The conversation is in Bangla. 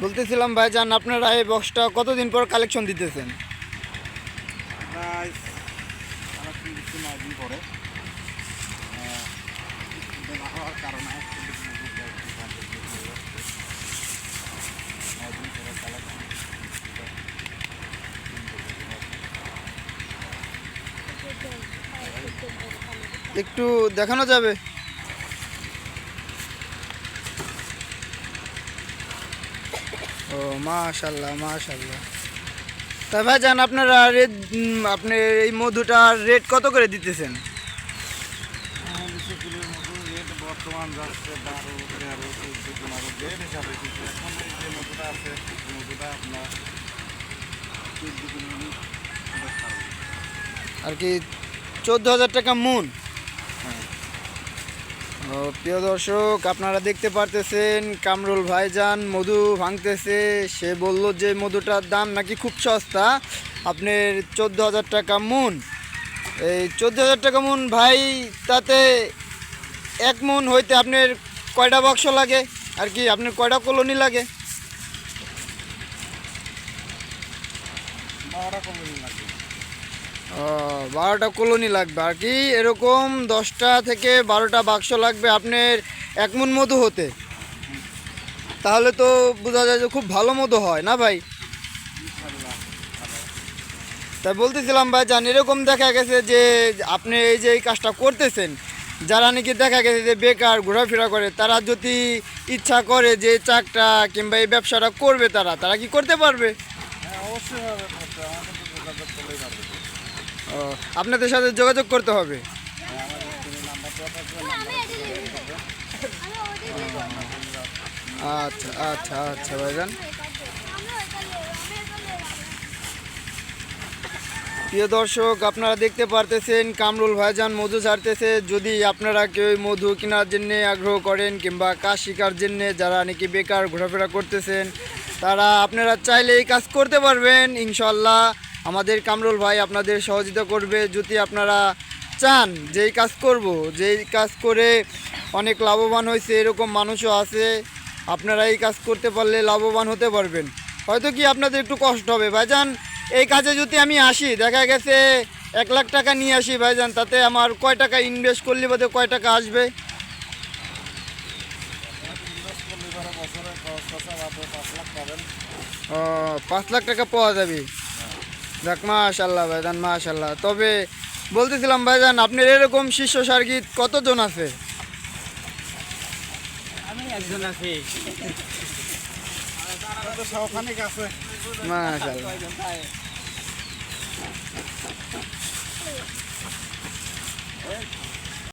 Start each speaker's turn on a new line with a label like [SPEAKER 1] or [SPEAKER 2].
[SPEAKER 1] বলতেছিলাম ভাই ভাইজান আপনারা এই বক্সটা কতদিন পর কালেকশন দিতেছেন?
[SPEAKER 2] একটু দেখানো তিন থেকে নয় দিন পরে আহ, এটা না হওয়ার কারণে কিন্তু মজুর একটু কমপ্লিট হয়ে যাচ্ছে। নয় দিন পরে collection
[SPEAKER 1] একটু দেখানো যাবে ও, মাশাল্লাহ মাশাল্লাহ। তা ভাই ভাইজান, আপনারা রেট আপনি এই মধুটার রেট কত করে দিতেছেন?
[SPEAKER 2] বর্তমান
[SPEAKER 1] আর কি চোদ্দ হাজার টাকা মুন প্রিয় দর্শক, আপনারা দেখতে পারতেছেন কামরুল ভাইজান মধু ভাঙতেছে। সে বলল যে মধুটার দাম নাকি খুব সস্তা। আপনার চোদ্দ হাজার টাকা মুন। এই চোদ্দ হাজার টাকা মুন ভাই, তাতে এক মুন হইতে আপনার কয়টা বাক্স লাগে? আর কি, আপনার কয়টা কলোনি লাগে?
[SPEAKER 2] লাগবে
[SPEAKER 1] ও বারোটা কলোনি লাগবে। আর কি এরকম দশটা থেকে বারোটা বাক্স লাগবে আপনার এক মন মধু হতে। তাহলে তো বোঝা যায় যে খুব ভালো মধু হয়, না ভাই? তাই বলতেছিলাম ভাই, জান, এরকম দেখা গেছে যে আপনি এই যে এই কাজটা করতেছেন, যারা নাকি দেখা গেছে যে বেকার, ঘোরাফেরা করে, তারা যদি ইচ্ছা করে যে চাকটা কিংবা এই ব্যবসাটা করবে তারা তারা কি করতে পারবে?
[SPEAKER 2] হ্যাঁ অবশ্যই
[SPEAKER 1] ও, আপনাদের সাথে যোগাযোগ করতে হবে। আচ্ছা আচ্ছা আচ্ছা ভাইজান। প্রিয় দর্শক আপনারা দেখতে পারতেছেন কামরুল ভাইজান মধু ছাড়তেছে। যদি আপনারা কেউ মধু কেনার জন্যে আগ্রহ করেন কিংবা কাজ শেখার জন্যে যারা নাকি বেকার ঘোরাফেরা করতেছেন তারা আপনারা চাইলে এই কাজ করতে পারবেন ইনশাল্লাহ আমাদের কামরুল ভাই আপনাদের সহযোগিতা করবে যদি আপনারা চান যেই কাজ করব যেই কাজ করে অনেক লাভবান হয়েছে এরকম মানুষও আছে আপনারা এই কাজ করতে পারলে লাভবান হতে পারবেন। হয়তো কি আপনাদের একটু কষ্ট হবে। ভাইজান এই কাজে যদি আমি আসি দেখা গেছে এক লাখ টাকা নিয়ে আসি ভাইজান তাতে আমার কয় টাকা ইনভেস্ট করলে বোধ কয় টাকা আসবে?
[SPEAKER 2] পাঁচ লাখ
[SPEAKER 1] টাকা পাওয়া যাবে। যাক মাশাল্লাহ ভাইজান মাশাল্লাহ। তবে বলতেছিলাম ভাইজান আপনার এরকম শিষ্য সার্গিত কতজন আছে?
[SPEAKER 3] আমি একজন
[SPEAKER 1] মাশাল্লাহ।